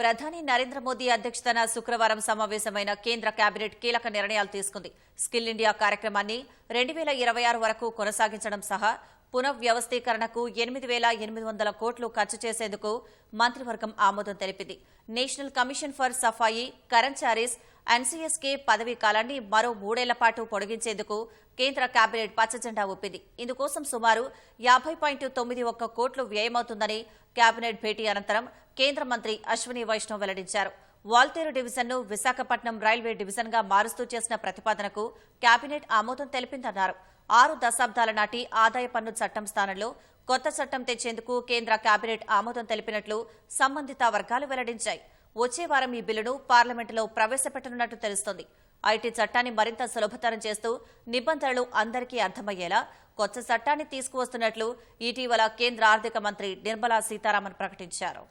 ప్రధాని నరేంద్ర మోదీ అధ్యక్షతన శుక్రవారం సమావేశమైన కేంద్ర కేబినెట్ కీలక నిర్ణయాలు తీసుకుంది. స్కిల్ ఇండియా కార్యక్రమాన్ని రెండు వేల ఇరవై ఆరు వరకు కొనసాగించడం సహా పునఃవ్యవస్థీకరణకు ఎనిమిది వేల ఎనిమిది వందల కోట్లు ఖర్చు చేసేందుకు మంత్రివర్గం ఆమోదం తెలిపింది. National commission for Safai Karamcharis NCSK పదవీ కాలాన్ని మరో మూడేళ్ళ పాటు పొడిగించేందుకు కేంద్ర కేబినెట్ పచ్చజెండా ఒప్పింది ఇందుకోసం సుమారు యాభై పాయింట్ తొమ్మిది ఒక్క కోట్లు వ్యయమవుతుందని కేబినెట్ భేటీ అనంతరం కేంద్ర మంత్రి అశ్విని వైష్ణవ్ వెల్లడించారు. వాల్తేరు డివిజన్ను విశాఖపట్నం రైల్వే డివిజన్గా మారుస్తూ చేసిన ప్రతిపాదనకు కేబినెట్ ఆమోదం తెలిపిందన్నారు. ఆరు దశాబ్దాల నాటి ఆదాయ పన్ను చట్టం స్థానంలో కొత్త చట్టం తెచ్చేందుకు కేంద్ర కేబినెట్ ఆమోదం తెలిపినట్లు సంబంధిత వర్గాలు వెల్లడించాయి. వచ్చే వారం ఈ బిల్లును పార్లమెంటులో ప్రవేశపెట్టనున్నట్టు తెలుస్తోంది. ఐటీ చట్టాన్ని మరింత సులభతరం చేస్తూ నిబంధనలు అందరికీ అర్థమయ్యేలా కొత్త చట్టాన్ని తీసుకువస్తున్నట్లు ఇటీవల కేంద్ర ఆర్థిక మంత్రి నిర్మలా సీతారామన్ ప్రకటించారు.